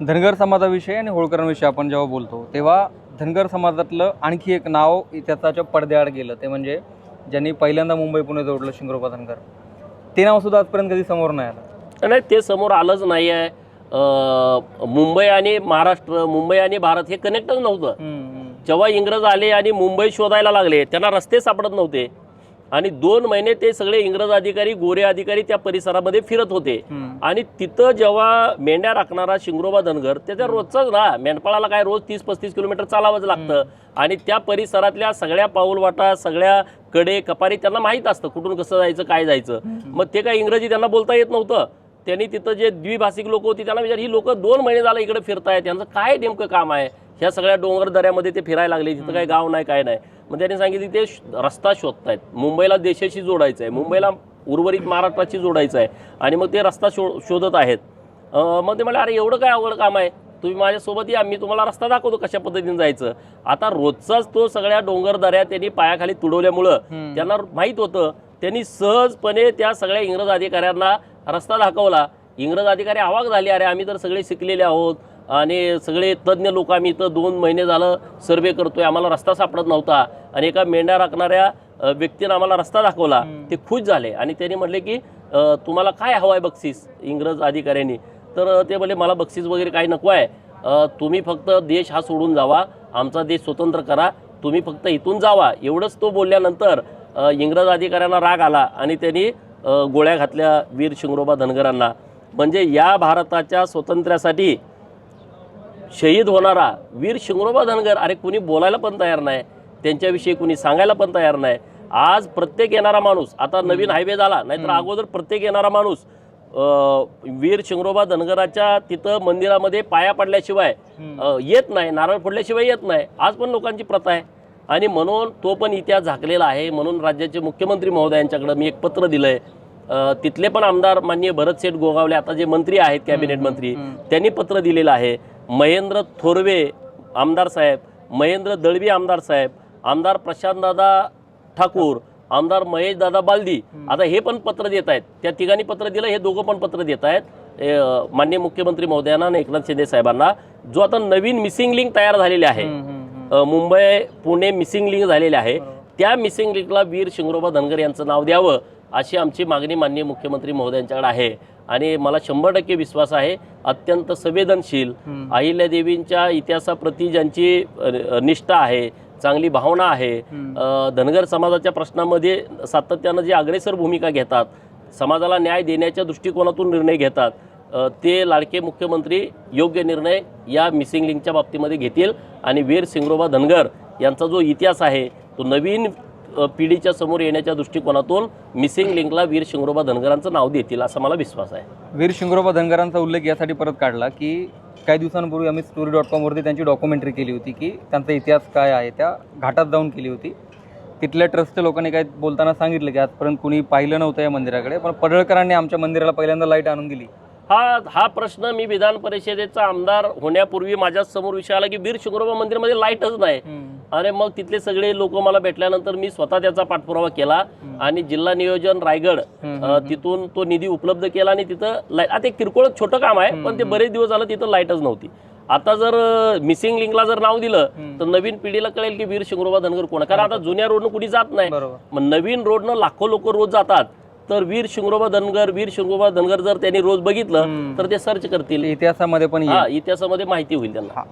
धनगर समाजाविषयी आणि होळकरांविषयी आपण जेव्हा बोलतो तेव्हा धनगर समाजातलं आणखी एक नाव इतिहासाच्या पडद्याआड गेलं. ते म्हणजे ज्यांनी पहिल्यांदा मुंबई पुणे जोडलं शिंगरोबा धनगर. ते नाव सुद्धा आजपर्यंत कधी समोर नाही आलं. नाही ते समोर आलंच नाही आहे मुंबई आणि महाराष्ट्र मुंबई आणि भारत हे कनेक्टच नव्हतं. जेव्हा इंग्रज आले आणि मुंबई शोधायला लागले त्यांना रस्ते सापडत नव्हते. आणि दोन महिने ते सगळे इंग्रज अधिकारी गोरे अधिकारी त्या परिसरामध्ये फिरत होते. आणि तिथं जेव्हा मेंढ्या राखणारा शिंगरोबा धनगर त्याच्या रोजचाच ना मेंढपाळाला काय रोज तीस पस्तीस किलोमीटर चालावंच लागतं. आणि त्या परिसरातल्या सगळ्या पाऊलवाटा सगळ्या कडे कपारी त्यांना माहीत असतं कुठून कसं जायचं काय जायचं. मग ते काय इंग्रजी त्यांना बोलता येत नव्हतं. त्यांनी तिथं जे द्विभाषिक लोक होती त्यांना विचार ही लोक दोन महिने झालं इकडे फिरतायत त्यांचं काय नेमकं काम आहे? ह्या सगळ्या डोंगर दऱ्यामध्ये ते फिरायला लागले तिथं काही गाव नाही काय नाही. मग त्यांनी सांगितलं ते रस्ता शोधतायत. मुंबईला देशाशी जोडायचं आहे. मुंबईला उर्वरित महाराष्ट्राशी जोडायचं आहे. आणि मग ते रस्ता शो शोधत आहेत. मग ते मला अरे एवढं काय अवघड काम आहे? तुम्ही माझ्यासोबत या. मी तुम्हाला रस्ता दाखवतो कशा पद्धतीने जायचं. आता रोजचाच तो सगळ्या डोंगर दऱ्या त्यांनी पायाखाली तुडवल्यामुळं. त्यांना माहीत होतं. त्यांनी सहजपणे त्या सगळ्या इंग्रज अधिकाऱ्यांना रस्ता दाखवला. इंग्रज अधिकारी अवाक झाले. अरे आम्ही तर सगळे शिकलेले आहोत. आणि सगळे तज्ज्ञ लोक आम्ही इथं दोन महिने झालं सर्वे करतोय. आम्हाला रस्ता सापडत नव्हता. आणि एका मेंढ्या राखणाऱ्या व्यक्तीनं आम्हाला रस्ता दाखवला. ते खुश झाले. आणि त्यांनी म्हटले की तुम्हाला काय हवं आहे बक्षीस? इंग्रज अधिकाऱ्यांनी. तर ते म्हणले मला बक्षीस वगैरे काही नको आहे. तुम्ही फक्त देश हा सोडून जावा. आमचा देश स्वतंत्र करा. तुम्ही फक्त इथून जावा. एवढंच तो बोलल्यानंतर इंग्रज अधिकाऱ्यांना राग आला आणि त्यांनी गोळ्या घातल्या वीर शिंगरोबा धनगरांना. म्हणजे या भारताच्या स्वातंत्र्यासाठी शहीद होणारा वीर शिंगरोबा धनगर अरे कुणी बोलायला पण तयार नाही त्यांच्याविषयी कुणी सांगायला पण तयार नाही. आज प्रत्येक येणारा माणूस आता नवीन हायवे झाला नाहीतर अगोदर प्रत्येक येणारा माणूस वीर शिंगरोबा धनगराच्या तिथं मंदिरामध्ये पाया पडल्याशिवाय येत नाही नारळ फोडल्याशिवाय येत नाही. आज पण लोकांची प्रथा आहे. आणि म्हणून तो पण इतिहास झाकलेला आहे. म्हणून राज्याचे मुख्यमंत्री महोदयांच्याकडे मी एक पत्र दिलंय. अ, तिथले पण आमदार माननीय भरत शेठ गोगावले आता जे मंत्री आहेत कॅबिनेट मंत्री त्यांनी पत्र दिलेलं आहे. महेंद्र थोरवे आमदार साहेब महेंद्र दळवी आमदार साहेब आमदार प्रशांतदादा ठाकूर आमदार महेश दादा बालदी आता हे पण पत्र देत आहेत. त्या तिघांनी पत्र दिलं हे दोघं पण पत्र देत आहेत. अ, माननीय मुख्यमंत्री महोदयांना आणि एकनाथ शिंदे साहेबांना. जो आता नवीन मिसिंग लिंक तयार झालेली आहे मुंबई पुणे मिसिंग लिंक झालेले आहे. त्या मिसिंग लिंकला वीर शिंगरोबा धनगर यांचं नाव द्यावं. अशी आमची मागणी माननीय मुख्यमंत्री महोदयांच्याकडे आहे. आणि मला शंभर टक्के विश्वास आहे अत्यंत संवेदनशील. अहिल्यादेवींच्या इतिहासाप्रती ज्यांची निष्ठा आहे चांगली भावना आहे धनगर समाजाच्या प्रश्नामध्ये सातत्यानं जी अग्रेसर भूमिका घेतात समाजाला न्याय देण्याच्या दृष्टिकोनातून निर्णय घेतात ते लाडके मुख्यमंत्री योग्य निर्णय या मिसिंग लिंकच्या बाबतीमध्ये घेतील. आणि वीर सिंगरोबा धनगर यांचा जो इतिहास आहे तो नवीन पिढीच्या समोर येण्याच्या दृष्टिकोनातून मिसिंग लिंकला वीर शिंगरोबा धनगरांचं नाव देतील असा मला विश्वास आहे. वीर शिंगरोबा धनगरांचा उल्लेख यासाठी परत काढला की काही दिवसांपूर्वी आम्ही स्टोरी डॉट कॉमवरती त्यांची डॉक्युमेंटरी केली होती की त्यांचा इतिहास काय आहे त्या घाटात जाऊन केली होती. तिथल्या ट्रस्टच्या लोकांनी काय बोलताना सांगितलं की आजपर्यंत कुणी पाहिलं नव्हतं या मंदिराकडे पण पडळकरांनी आमच्या मंदिराला पहिल्यांदा लाइट आणून दिली. हा हा प्रश्न मी विधान परिषदेचा आमदार होण्यापूर्वी माझ्यासमोर विषय आला की वीर शिंगरोबा मंदिरमध्ये लाईटच नाही. आणि मग तिथले सगळे लोक मला भेटल्यानंतर मी स्वतः त्याचा पाठपुरावा केला. आणि जिल्हा नियोजन रायगड तिथून तो निधी उपलब्ध केला आणि तिथं लाइट आता एक किरकोळ छोटं काम आहे पण ते बरेच दिवस झालं तिथं लाईटच नव्हती. आता जर मिसिंग लिंकला जर नाव दिलं तर नवीन पिढीला कळेल की वीर शिंगरोबा धनगर कोण. कारण आता जुन्या रोडनं कुणी जात नाही. मग नवीन रोडनं लाखो लोक रोज जातात. तर वीर शिंगरोबा धनगर वीर शिंगरोबा धनगर जर त्यांनी रोज बघितलं तर ते सर्च करतील. इतिहासामध्ये पण इतिहासामध्ये माहिती होईल त्यांना.